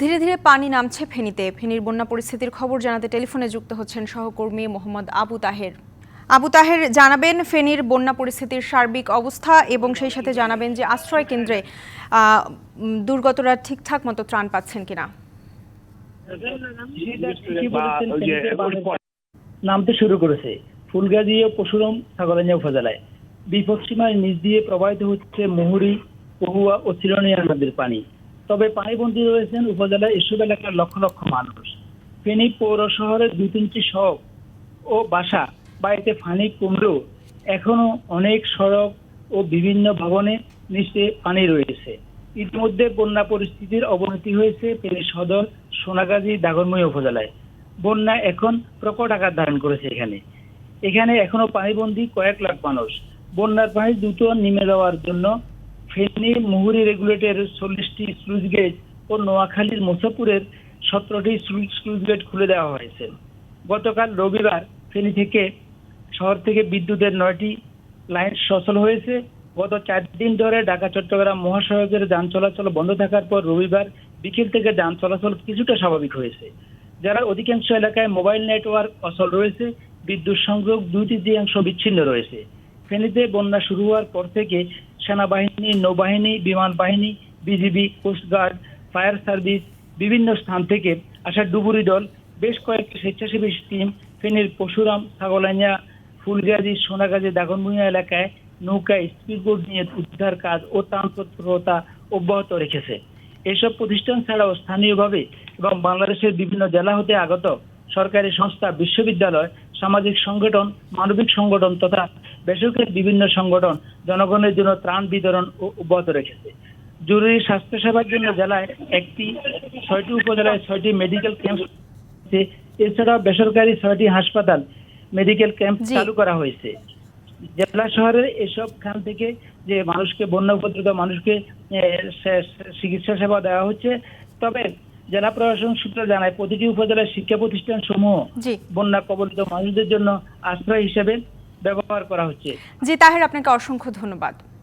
ধীরে ধীরে পানি নামছে ফেনীতে। ফেনীর বন্যা পরিস্থিতির খবর জানাতে টেলিফোনে যুক্ত হচ্ছেন সহকর্মী মোহাম্মদ আবু তাহের। আবু তাহের জানাবেন, ফেনীর বন্যা পরিস্থিতির সার্বিক অবস্থা এবং সেই সাথে জানাবেন যে আশ্রয় কেন্দ্রে দুর্গতরা ঠিকঠাক মতো ত্রাণ পাচ্ছেন কিনা। নামতে শুরু করেছে? ফুলগাজী ও পশুরম ছাগলাঞ্জা উপজেলায়। বিপদ নিচ দিয়ে প্রবাহিত হচ্ছে মুহুরী, পহুয়া ও চিরনিয়া নদীর পানি। তবে পানিবন্দী রয়েছেন উপজেলার এসব এলাকার লক্ষ লক্ষ মানুষ। ফেনী পৌর শহরের দুই তিনটি সড়ক ও বাসা, বাড়িতে ফানি কমলেও এখনও অনেক সড়ক ও বিভিন্ন ভবনে নিচে পানি রয়েছে। ইতিমধ্যে বন্যা পরিস্থিতির অবনতি হয়েছে ফেনী সদর সোনাগাজী দাগনময় উপজেলায়। বন্যা এখন প্রকট আকার ধারণ করেছে এখানে। এখানে এখনও পানিবন্দী কয়েক লাখ মানুষ। বন্যার পানি দ্রুত নেমে যাওয়ার জন্য ফেনী, মুহুরী রেগুলেটর চল্লিশটি স্লুইস গেট ও নোয়াখালীর মুসাপুরের সতেরোটি স্লুইস গেট খুলে দেওয়া হয়েছে। গতকাল রবিবার ফেনী থেকে শহর থেকে বিদ্যুতের নয়টি লাইন সচল হয়েছে। গত চার দিন ধরে ঢাকা, চট্টগ্রাম মহাসড়কের যান চলাচল বন্ধ থাকার পর রবিবার বিকেল থেকে যান চলাচল কিছুটা স্বাভাবিক হয়েছে। যারা অধিকাংশ এলাকায় মোবাইল নেটওয়ার্ক অচল রয়েছে, বিদ্যুৎ সংযোগ দুই তৃতীয়াংশ বিচ্ছিন্ন রয়েছে। ফেনীতে বন্যা শুরু হওয়ার পর থেকে সেনাবাহিনী, নৌবাহিনী বিমান বাহিনী বিজিবি কোস্টগার্ড ফায়ার সার্ভিস বিভিন্ন স্থান থেকে আসা ডুবুরি দল, বেশ কয়েকটি স্বেচ্ছাসেবী টিম ফেনীর পশুরাম, ছাগলাইয়া, ফুলগাজী, সোনাগাজী, দাগনভূঞা এলাকায় নৌকায় স্পিডবোট নিয়ে উদ্ধার কাজ ও ত্রাণ অব্যাহত রেখেছে। এসব প্রতিষ্ঠান ছাড়াও স্থানীয়ভাবে এবং বাংলাদেশের বিভিন্ন জেলা হতে আগত সরকারি সংস্থা বিশ্ববিদ্যালয় সামাজিক সংগঠন মানবিক সংগঠন তথা বেসরকারি বিভিন্ন সংগঠন জনগণের জন্য ত্রাণ বিতরণ অব্যাহত রেখেছে। জরুরি স্বাস্থ্যসেবার জন্য জেলায় একটি ছয়টি উপজেলায় ছয়টি মেডিকেল ক্যাম্প। এছাড়াও বেসরকারি ছয়টি হাসপাতাল মেডিকেল ক্যাম্প চালু করা হয়েছে। জেলা শহরের এসব খান থেকে যে মানুষকে বন্যা উপদ্রুত মানুষকে চিকিৎসা সেবা দেওয়া হচ্ছে তবে জেলা প্রশাসন সূত্র জানায় প্রতিটি উপজেলার শিক্ষা প্রতিষ্ঠান সমূহ বন্যা কবলিত মানুষদের জন্য আশ্রয় হিসেবে ব্যবহার করা হচ্ছে। জি তাহের আপনাকে অসংখ্য ধন্যবাদ।